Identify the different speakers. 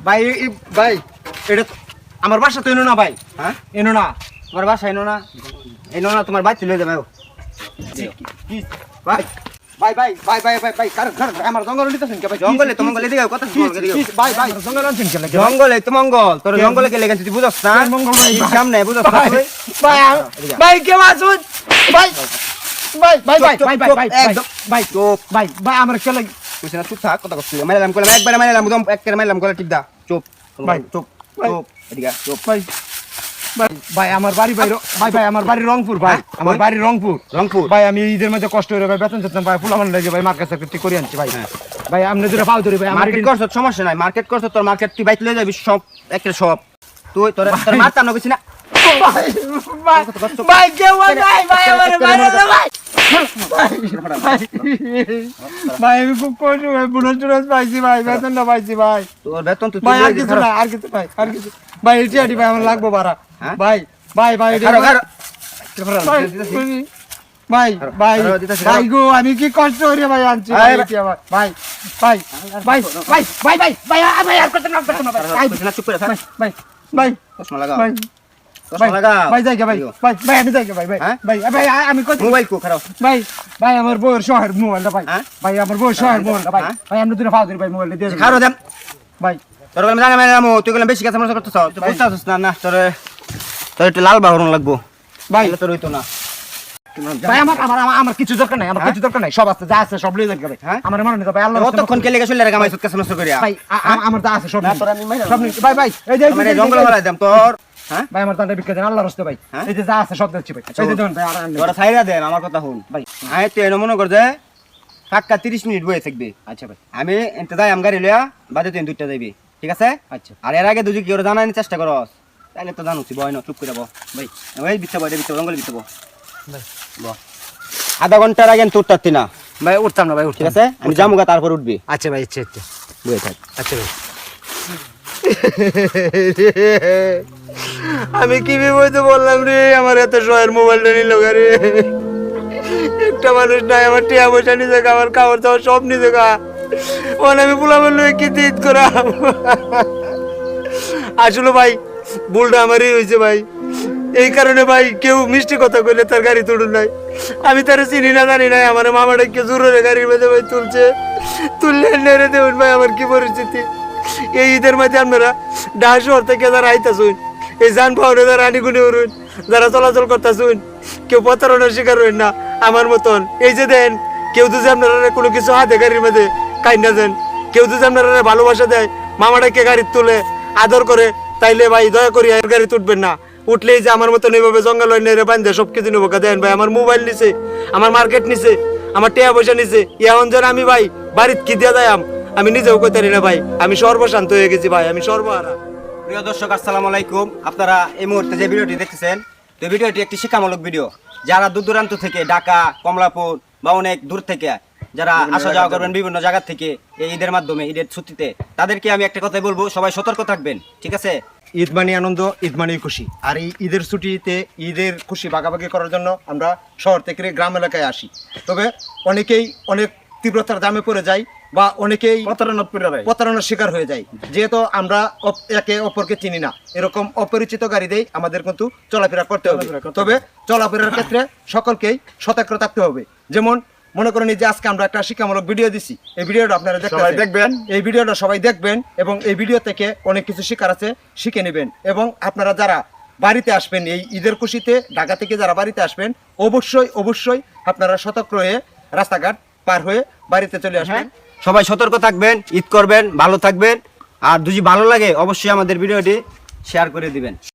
Speaker 1: ভাই
Speaker 2: ভাই এটা আমার বাসা তো এনো না ভাই
Speaker 1: হ্যাঁ
Speaker 2: এনো না
Speaker 1: তোমার বাসা এনো না এনো না তোমার তুলে দেবে
Speaker 2: কি ভাই ভাই ভাই ভাই ভাই ভাই ভাই কার কার আমার জঙ্গল নিতেছেন কে ভাই
Speaker 1: জঙ্গলে তো মঙ্গলে দিকে কথা
Speaker 2: কি-
Speaker 1: জঙ্গলে দিকে
Speaker 2: কি- ভাই ভাই জঙ্গল আনছেন কে লাগে
Speaker 1: জঙ্গলে তো মঙ্গল তোর জঙ্গলে কে লেগেছে তুই বুঝছ না
Speaker 2: কেন মঙ্গল ভাই?
Speaker 1: এই সামনে বুঝছ না
Speaker 2: ভাই
Speaker 1: তুই
Speaker 2: ভাই আ- কে মাসুদ ভাই ভাই ভাই ভাই ভাই ভাই ভাই
Speaker 1: একদম।
Speaker 2: ভাই
Speaker 1: চুপ
Speaker 2: ভাই ভাই আমার কে লাগে
Speaker 1: তুই না চুপ থাক কথা করছিস মাইলাম কইলাম একবারে মাইলাম একদম একবারে মাইলাম কইলা ঠিক দা চুপ।
Speaker 2: ভাই,
Speaker 1: চুপ। চুপ। এদিকে চুপ।
Speaker 2: ভাই ভাই আমার বাড়ি ভাই ভাই ভাই আমার বাড়ি রংপুর ভাই।
Speaker 1: হ্যাঁ?
Speaker 2: আমার বাড়ি রংপুর।
Speaker 1: রংপুর?
Speaker 2: ভাই আমি ঈদের মধ্যে কষ্ট করে ভাই বেতন চেতন ভাই ফুলামান লাগে ভাই মার্কেট সার্কেট করে আনছি ভাই।
Speaker 1: হ্যাঁ।
Speaker 2: ভাই আপনি দুটো পাও ধরে ভাই
Speaker 1: মার্কেট করছ সমস্যা নাই মার্কেট করছ তোর মার্কেট তুই বাইক লয়ে যাবি সব একটা সব। তুই তোর তোর মারতাম না কইছি না।
Speaker 2: ভাই ভাই ভাই কে ভাই ভাই আমার মারো ভাই। ভাই আমি খুব কষ্ট ভাই বোনাস টোনাস পাইছি ভাই বেতনটা পাইছি ভাই
Speaker 1: তোর বেতন তুই
Speaker 2: ভাই আর কিছু না আর কিছু ভাই আর কিছু ভাই এটি আটি ভাই আমার লাগবো ভাড়া
Speaker 1: হ্যাঁ?
Speaker 2: ভাই ভাই ভাই। ভাই, ভাই ভাই। গো আমি কি কষ্ট করে ভাই আনছি ভাই
Speaker 1: ভাই।
Speaker 2: ভাই ভাই ভাই ভাই ভাই ভাই ভাই আর করতে না করতে না ভাই ভাই ভাই ভাই
Speaker 1: চশমা লাগাও
Speaker 2: ভাই আমার বউয়ের শহর মোবাইলটা ভাই।
Speaker 1: হ্যাঁ?
Speaker 2: ভাই আমার বউয়ের শহর মোবাইলটা ভাই।
Speaker 1: হ্যাঁ?
Speaker 2: ভাই আমরা দুটো ফাও ভাই মোবাইলটা দিয়ে
Speaker 1: খারো দেম
Speaker 2: ভাই।
Speaker 1: তোর বলে জানা মাইলাম তুই বলে বেশি কাছে মনে করতেছ তুই
Speaker 2: ভাই।
Speaker 1: না না তোর তোর একটু লাল বাহরন লাগবো।
Speaker 2: ভাই।
Speaker 1: তোর হইতো না।
Speaker 2: ভাই আমার আমার কিছু দরকার নাই আমার
Speaker 1: হ্যাঁ?
Speaker 2: কিছু দরকার নাই সব আছে যা আছে সব লিয়ে যাবে
Speaker 1: হ্যাঁ?
Speaker 2: আমার মনে নেই ভাই আল্লাহ
Speaker 1: কতক্ষণ কে লেগে চলে রে কাছে নষ্ট করিয়া?
Speaker 2: ভাই আ- আ- আমার যা আছে সব সব ভাই ভাই এই যে
Speaker 1: জঙ্গল দাম তোর। হ্যাঁ?
Speaker 2: ভাই আমার বিক্রি দেন ভাই।
Speaker 1: হ্যাঁ?
Speaker 2: এই যে যা আছে সব দিচ্ছি ভাই। এই যে দেন ভাই আর আনলেন।
Speaker 1: সাইরা দেন আমার কথা শুন
Speaker 2: ভাই।
Speaker 1: তো এনে মনে কর যে তিরিশ মিনিট বয়ে থাকবে।
Speaker 2: আচ্ছা ভাই।
Speaker 1: আমি যাই আম গাড়ি লইয়া বাদে তুই দুইটা যাইবি। ঠিক আছে?
Speaker 2: আচ্ছা।
Speaker 1: আর এর আগে কি ওরা চেষ্টা করস? তো জানুছি বয় না চুপ করে বহ
Speaker 2: ভাই।
Speaker 1: ওই বিচ্ছে বয় বিচ্ছে জঙ্গলে বিচ্ছে বহ আধা ঘণ্টার আগে টাতি না।
Speaker 2: ভাই উঠতাম না ভাই
Speaker 1: ঠিক আছে? আমি জামুগা তারপর উঠবি।
Speaker 2: আচ্ছা ভাই আচ্ছা আচ্ছা
Speaker 1: থাক।
Speaker 2: আচ্ছা ভাই। আমি কি বিপদে বললাম রে? আমার এত শয়ের মোবাইলটা নিল রে। একটা মানুষ নাই আমার টিয়া পয়সা নিছে গা, আমার খাবার দাবার সব নিছে গা। মানে আমি বুলাবার লয়ে কি দিত করা আসলে ভাই ভুলটা আমারই হয়েছে ভাই। এই কারণে ভাই কেউ মিষ্টি কথা কইলে তার গাড়ি তুলুন নাই। আমি তার চিনি না জানি নাই আমার মামাটা কে জোরে গাড়ির মধ্যে ভাই তুলছে। তুললে নেড়ে দেবেন ভাই আমার কি পরিস্থিতি? এই ঈদের মধ্যে আপনারা ডাহ শহর থেকে যারা আইতাছুন এই যানবাহনে যারা আনিগুনি উড়ুন, যারা চলাচল করতেছুন, কেউ প্রতারণার শিকার হইন না, আমার মতন। এই যে দেন, কেউ যদি আপনারা কোনো কিছু হাতে গাড়ির মধ্যে কাই না দেন, কেউ যদি আপনারা ভালোবাসা দেয়, মামাটাকে গাড়ি তুলে আদর করে, তাইলে ভাই দয়া করি আর গাড়ি তুটবেন না। উঠলেই যে আমার মতন এইভাবে জঙ্গল নেড়ে বান্ধে সব কিছু নেব দেন ভাই, আমার মোবাইল নিছে, আমার মার্কেট নিছে, আমার টেয়া পয়সা নিছে। এখন যেন আমি ভাই, বাড়িত কি দিয়া দেয় আমি নিজেও কইতে পারি না ভাই, আমি সর্বশান্ত হয়ে গেছি ভাই, আমি সর্বহারা।
Speaker 1: প্রিয় দর্শক আসসালামু আলাইকুম। আপনারা এই মুহূর্তে যে ভিডিওটি দেখতেছেন তো ভিডিওটি একটি শিক্ষামূলক ভিডিও। যারা দূর দূরান্ত থেকে ঢাকা কমলাপুর বা অনেক দূর থেকে যারা আসা যাওয়া করবেন বিভিন্ন জায়গা থেকে এই ঈদের মাধ্যমে ঈদের ছুটিতে তাদেরকে আমি একটা কথাই বলব সবাই সতর্ক থাকবেন ঠিক আছে?
Speaker 2: ঈদ মানে আনন্দ ঈদ মানে খুশি। আর এই ঈদের ছুটিতে ঈদের খুশি ভাগাভাগি করার জন্য আমরা শহর থেকে গ্রাম এলাকায় আসি। তবে অনেকেই অনেক তীব্রতার দামে পড়ে যায় বা অনেকেই প্রতারণার শিকার হয়ে যায়। যেহেতু আমরা একে অপরকে চিনি না। এরকম অপরিচিত গাড়িতেই আমাদের কিন্তু চলাফেরা করতে হবে। তবে চলাফেরার ক্ষেত্রে সকলকেই সতর্ক থাকতে হবে। যেমন মনে করেন এই যে আজকে আমরা একটা শিক্ষামূলক ভিডিও দিছি। এই ভিডিওটা আপনারা
Speaker 3: সবাই দেখবেন।
Speaker 2: এই ভিডিওটা সবাই দেখবেন এবং এই ভিডিও থেকে অনেক কিছু শিকার আছে শিখে নেবেন। এবং আপনারা যারা বাড়িতে আসবেন এই ঈদের খুশিতে ঢাকা থেকে যারা বাড়িতে আসবেন অবশ্যই অবশ্যই আপনারা সতর্ক হয়ে রাস্তাঘাট পার হয়ে বাড়িতে চলে আসবেন।
Speaker 1: সবাই সতর্ক থাকবেন, ঈদ করবেন, ভালো থাকবেন। আর যদি ভালো লাগে, অবশ্যই আমাদের ভিডিওটি শেয়ার করে দিবেন।